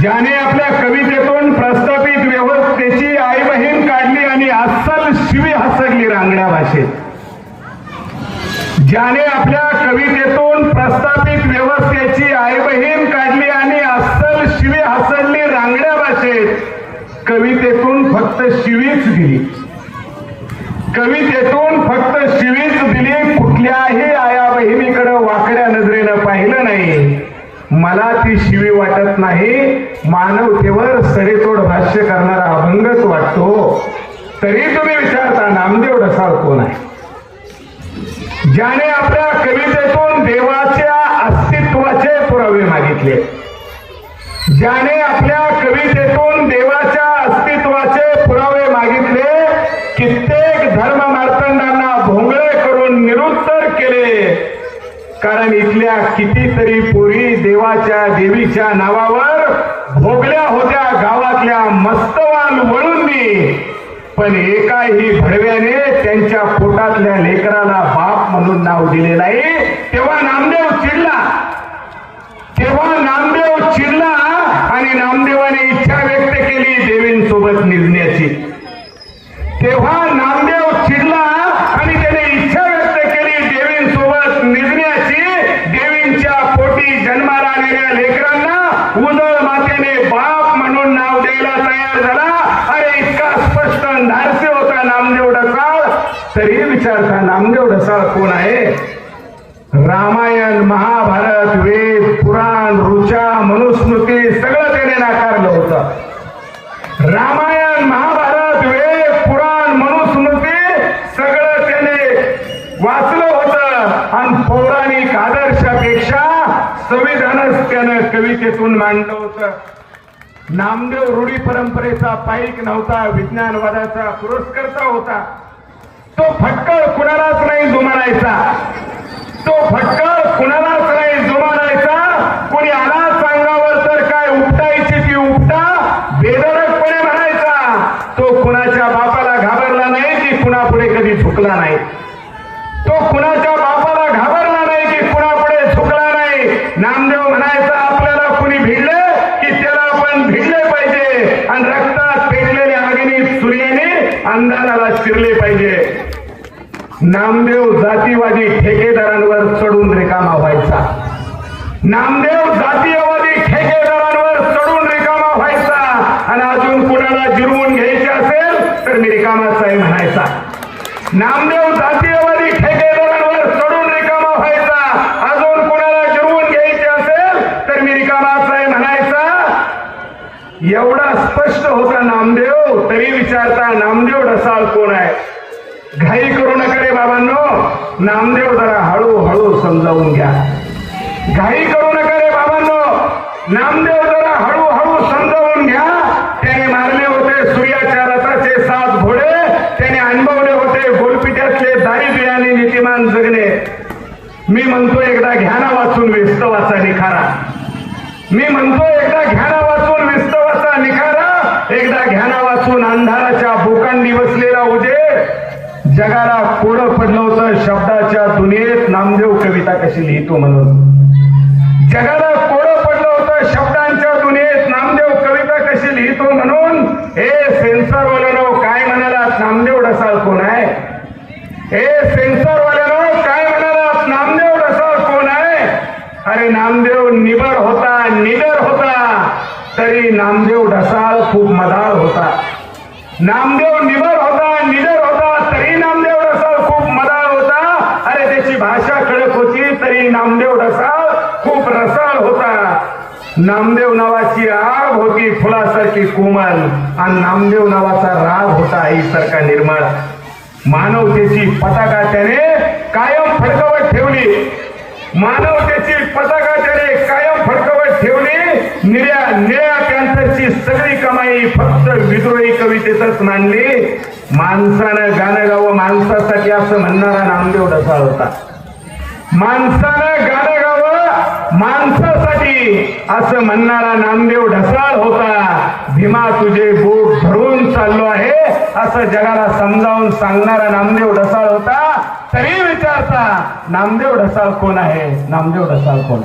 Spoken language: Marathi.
ज्याने आपल्या कवितेतून प्रस्थापित व्यवस्थेची आई बहीण काढली आणि अस्सल शिवी हसडली रांगड्या भाषेत. ज्याने आपल्या कवितेतून प्रस्थापित व्यवस्थेची आई बहीण काढली आणि अस्सल शिवी हसडली रांगड्या भाषेत कवितेतून फक्त शिवीच दिली. कवितेतून फक्त शिवीच दिली कुठल्याही आया बहिणीकडे वाकड्या नजरेनं पाहिलं नाही. मला ती शिवी वाटत नाही. मानवतेवर सडेतोड भाष्य करणारा अभंगच वाटतो. तरी तुम्ही विचारता नामदेव ढसाळ कोण आहे? ज्याने आपल्या कवितेतून देवाच्या अस्तित्वाचे पुरावे मागितले. ज्याने आपल्या कवितेतून देवाच्या कारण इथल्या कितीतरी पोरी देवाच्या देवीच्या नावावर भोगल्या होत्या गावातल्या मस्तवाल वळून. मी पण एकाही भडव्याने त्यांच्या पोटातल्या लेकराला बाप म्हणून नाव दिले नाही. तेव्हा नामदेव चिडला. तेव्हा नामदेव चिडला आणि नामदेवाने द्यायला झाला. अरे इतका स्पष्ट धाडसे होता नामदेव ढसाळ. तरी विचारता नामदेव ढसाळ कोण आहे? रामायण महाभारत वेद पुराण ऋचा मनुस्मृती सगळं त्याने नाकारलं होतं. रामायण महाभारत वेद पुराण मनुस्मृती सगळं त्याने वाचलं होतं. आणि पौराणिक आदर्शापेक्षा संविधानच त्यानं कवितेतून मांडलं होतं. नामदेव रूढी परंपरेचा पाईक नव्हता विज्ञानवादाचा पुरस्कर्ता होता. तो फटकळ कुणालाच नाही जुमानायचा तो फटकळ कुणालाच नाही जुमानायचा कोणी आला सांगावर तर काय उपटायची ती उपटा बेदरकपणे म्हणायचा. तो कुणाच्या बापाला घाबरला नाही की कुणापुढे कधी झुकला नाही. तो कुणाच्या बापाला घाबरला नाही की कुणापुढे झुकला नाही. नामदेव सूर्याने अंधाराला शिरले पाहिजे. नामदेव जातीवादी ठेकेदारांवर चढून रिकामा व्हायचा. नामदेव जातीयवादी ठेकेदारांवर चढून रिकामा व्हायचा. आणि अजून कुणाला जिरवून घ्यायचे असेल तर मी रिकामाच आहे म्हणायचा. नामदेव जातीयवादी ठेकेदारांवर चढून रिकामा व्हायचा अजून कुणाला जिरवून घ्यायचे असेल तर मी रिकामाच आहे म्हणायचा एवढा स्पष्ट होता नामदेव तरी विचारता नामदेव डसाल कोण आहे? घाई करू नका रे बाबांनो नामदेव जरा हळूहळू समजावून घ्या. घाई करू नका रे बाबांनो नामदेव जरा हळूहळू समजावून घ्या. त्याने मारले होते सूर्याच्या रथाचे सात घोडे त्याने अनुभवले होते गोलपिट्यातले दारिद्र्य आणि नीतिमान जगणे. मी म्हणतो एकदा घ्याना वाचून व्यस्त वाचा निखारा. मी म्हणतो एकदा घ्या वाचून व्यस्त वाचा निखारा एकदा घ्याना वाचून अंधाराच्या बोकांनी बसलेला उजेड जगाला कोडं पडलं होतं शब्दाच्या दुनियेत. नामदेव कविता कशी लिहितो म्हणून. जगाला कोडं पडलं होतं शब्दांच्या दुनियेत. नामदेव कविता कशी लिहितो म्हणून. हे सेन्सर वाल्यानो काय म्हणाला नामदेव ढसाळ कोण आहे? हे सेन्सर वाल्यानो काय म्हणालात नामदेव ढसाळ कोण आहे अरे नामदेव निबर होता निडर होता. तरी नामदेव ढसाळ खूप मदार होता. नामदेव निबर होता निडर होता. तरी नामदेव ढसाळ खूप मदार होता. अरे त्याची भाषा कडक होती. तरी नामदेव ढसाळ खूप रसाळ होता. नामदेव नावाची आग होती फुलासारखी कोमल. आणि नामदेव नावाचा राग होता आईसारखा निर्मळ. मानवतेची पताका त्याने कायम फडकवत ठेवली. मानवतेची पताकाच्याने कायम फडकवत ठेवली. निळ्या निळ्या पॅन्थरची सगळी कमाई फक्त विद्रोही कवितेतच मानली माणसानं गाणं गावं माणसासाठी असं म्हणणारा नामदेव ढसाळ होता. माणसानं गाणं गावं माणसासाठी असं म्हणणारा नामदेव ढसाळ होता. भीमा तुझे बोट धरून चाललो आहे. असं जगाला समजावून सांगणारा नामदेव ढसाळ होता तरी विचारता नामदेव ढसाळ कोण आहे? नामदेव ढसाळ कोण?